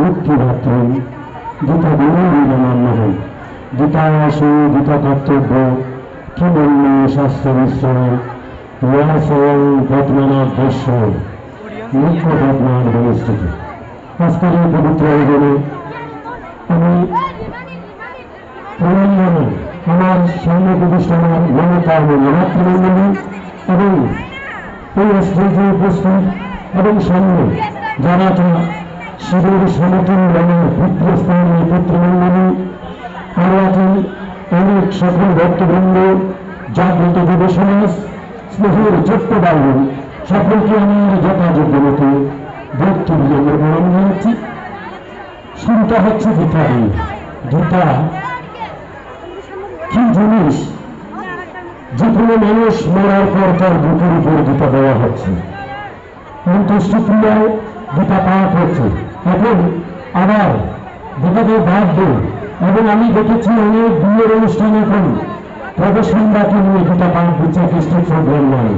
মুক্তিদাত্রী গীতা মান্যবন গীতা আসু গীতা কর্তব্য, কি বলল শাস্ত্র মিশ্রণ রহস্যং পদ্মনাথ দস্য মুখ্য এই পবিত্র আয়োজনে আমি প্রণামী, আমার সামনে প্রতিষ্ঠানের মমতা এবং এই স্টেজে উপস্থিত এবং সামনে যারা শিবের সমতুল্য আমার পুত্রস্থানীয় পুত্রমণ্ডলী আরও আছেন অনেক সকল ভক্তবৃন্দ, জাগ্রত যুব সমাজ স্নেহের ছোট্ট বাইরে। সকলকে আমার যথাযোগ্য মতো ভক্তি বিজয়ের প্রণাম জানাচ্ছি। শুরুটা হচ্ছে গীতা দিয়ে গীতা কি জিনিস? যে কোনো মানুষ মরার পর তার বুকের উপর গীতা দেওয়া হচ্ছে। অন্ত্যেষ্টিক্রিয়ায় গীতা পাঠ হচ্ছে। এখন আবার বিপদের বাদ দেয় এবং আমি দেখেছি অনেক বিয়ের অনুষ্ঠান এখন। প্রবেশনদাকে নিয়ে গীতা পাঠ দিচ্ছে খ্রিস্টান প্রোগ্রাম নয়।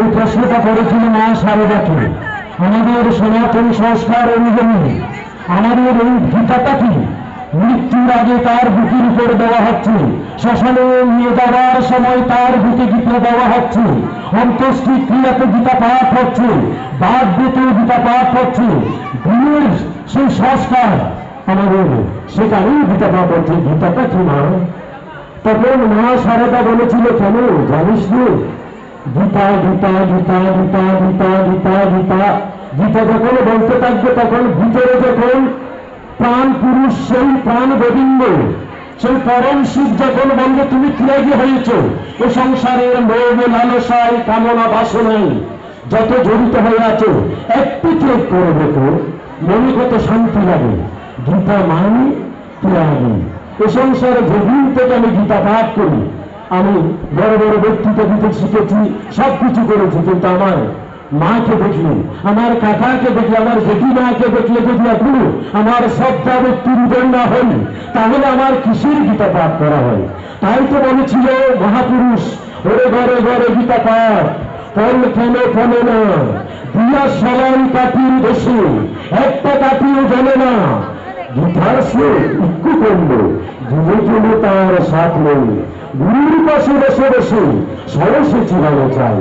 এই প্রশ্নটা করেছিল মা সারদাকে আমাদের সনাতন সংস্কার অনুযায়ী আমাদের এই গীতাটা কি? মৃত্যুর আগে তার বুকের উপর দেওয়া হচ্ছে। শ্মশানে নিয়ে যাওয়ার সময় তার বুকে গীতা দেওয়া হচ্ছে। অন্ত্যেষ্টি ক্রিয়াতে গীতা পাঠ হচ্ছে। বাদ দিতে গীতা পাঠ হচ্ছে। বিয়ের সেই সংস্কার আমাদের সেখানেই গীতা পাঠ হচ্ছে। গীতাটা কি মা তখন মা সারদা বলেছিল, কেন জানিস নি গীতা গীতা গীতা গীতা গীতা গীতা গীতা। গীতা যখন বলতে থাকবে, তখন ভিতরে যখন প্রাণ পুরুষ, সেই প্রাণ গোবিন্দ। সেই পরম শিব যখন বলবে, তুমি ত্যাগী হয়েছ, এ সংসারের লোভ লালসায় কামনা, বাসনায় যত জড়িত হয়ে আছো, একটু ত্যাগ করে দেখো, মনে কত শান্তি লাগে। গীতা মানে ত্যাগী। এ সংসারে যেদিন থেকে আমি গীতা পাঠ করি, আমি বড় বড় ব্যক্তিত্ব দিতে শিখেছি সব কিছু করেছি, কিন্তু আমার মাকে দেখলে আমার কাকাকে দেখলে আমার জেঠি মাকে দেখলে যদি এখনও আমার শ্রদ্ধা ব্যক্তির উদয় না হই তাহলে আমার কিসের গীতা পাঠ করা হয়? তাই তো বলেছিল মহাপুরুষ, ওরে ঘরে ঘরে গীতা পাঠ, ফল কেন ফলে না দিয়া সবাই কাটির দেশে, একটা কাটিও জানে না, গীতার সে ইক্কু করল ধীরে ধীরে তার সাথ নেই, গুরুর পাশে বসে বসে সরসে চিরানো চাই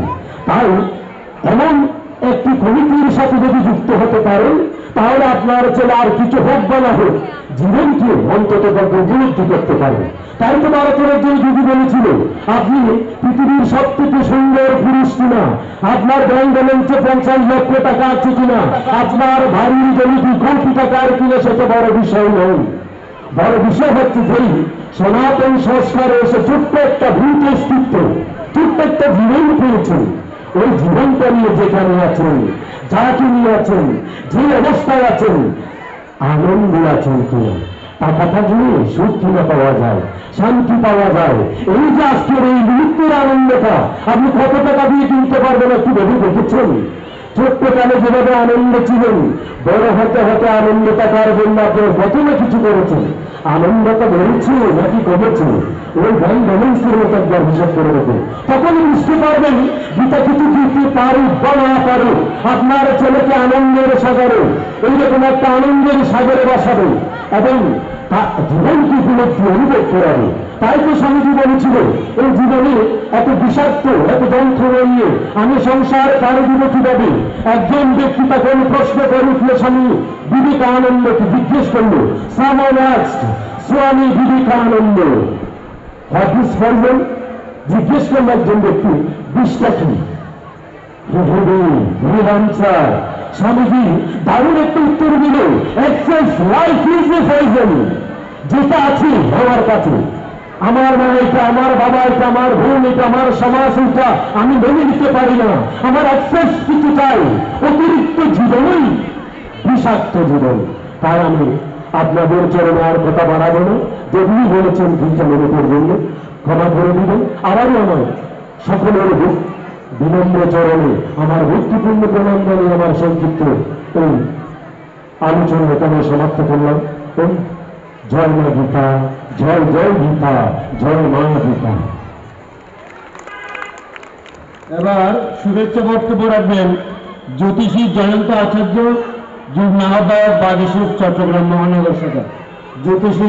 তাই এমন একটি কমিটির সাথে যদি যুক্ত হতে পারেন, তাহলে আপনার ছেলে আর কিছু হোক বা না হোক, জীবনকে অন্তত উপলব্ধি করতে পারে তাই তো ভারতের একজন যুগী বলেছিল আপনি পৃথিবীর সব থেকে সুন্দর পুরুষ কিনা? আপনার ব্যাংক ব্যালেন্সে পঞ্চাশ লক্ষ টাকা আছে কিনা? আপনার বাড়ির জমি দু কোটি টাকার কিনা সেটা বড় বিষয় নয়। বড় বিষয় হচ্ছে যেই সনাতন সংস্কারে এসে ছোট্ট একটা ভূত অস্তিত্ব, ছোট্ট একটা জীবন পেয়েছেন ওই জীবনটা নিয়ে যেখানে আছেন? যাকে নিয়ে আছেন? যে অবস্থায় আছেন? আনন্দ আছেন কিনা টাকা থাকলে সুখ কিনা পাওয়া যায়? শান্তি পাওয়া যায়? এই যে আজকের এই মুহূর্তের আনন্দটা, আপনি কত টাকা দিয়ে কিনতে পারবেন একটু ভেবে দেখেছেন? ছোট্টকালে যেভাবে আনন্দ ছিলেন বড় হতে হতে আনন্দ টাকার জন্য আপনার প্রথমে কিছু করেছেন। আনন্দটা বেড়েছে নাকি কমেছে? ওই ব্যাংক ব্যালেন্সের মতো একবার হিসাব করে দেবে তখনই বুঝতে পারবেন, গীতা কিছু দিতে পারুক বা না পারুক আপনার ছেলেকে আনন্দের সাগরে, এইরকম একটা আনন্দের সাগরে বসাবে। এবং তা- জীবনকে উপলব্ধি অনুভব করাবে। তাই তো স্বামীজি বলেছিল এই জীবনে এত বিষাক্ত, এত যন্ত্রণা নিয়ে আমি সংসার কারও দিব কীভাবে একজন ব্যক্তি তখন প্রশ্ন করে উঠল, স্বামী, বিবেকানন্দকে জিজ্ঞেস করল সামাজ স্বামী বিবেকানন্দ। হাদিস পড়লেন জিজ্ঞেস করল একজন ব্যক্তি, বিষটা কি? স্বামীজি দারুণ একটা উত্তর দিল এক্সেস লাইফ ইজ এ যেটা আছে আমার কাছে আমার মা এটা আমার বাবা এটা আমার বোন এটা আমার সমাজ এটা আমি মেনে নিতে পারি না। আমার অ্যাক্সেস কিছু চাই, অতিরিক্ত জীবনই বিষাক্ত জীবন। তাই আমি আপনাদের চরণে আর কথা বাড়াবো না। যেগুলি বলেছেন ভুলটা মনে করবেন ক্ষমা করে দিবেন। আবারও আমার সকলের বিনম্র চরণে আমার ভক্তিপূর্ণ প্রণাম জানিয়ে আমার সংক্ষিপ্ত এই আলোচনা এখানে সমাপ্ত করলাম। জয় মা গীতা, জয় জয় গীতা, জয় মা গীতা। এবার শুভেচ্ছা বক্তব্য রাখবেন জ্যোতিষী জয়ন্ত আচার্য যুগ আহ্বায়ক বাগেশ্বর, চট্টগ্রাম মহানগর শাখা জ্যোতিষী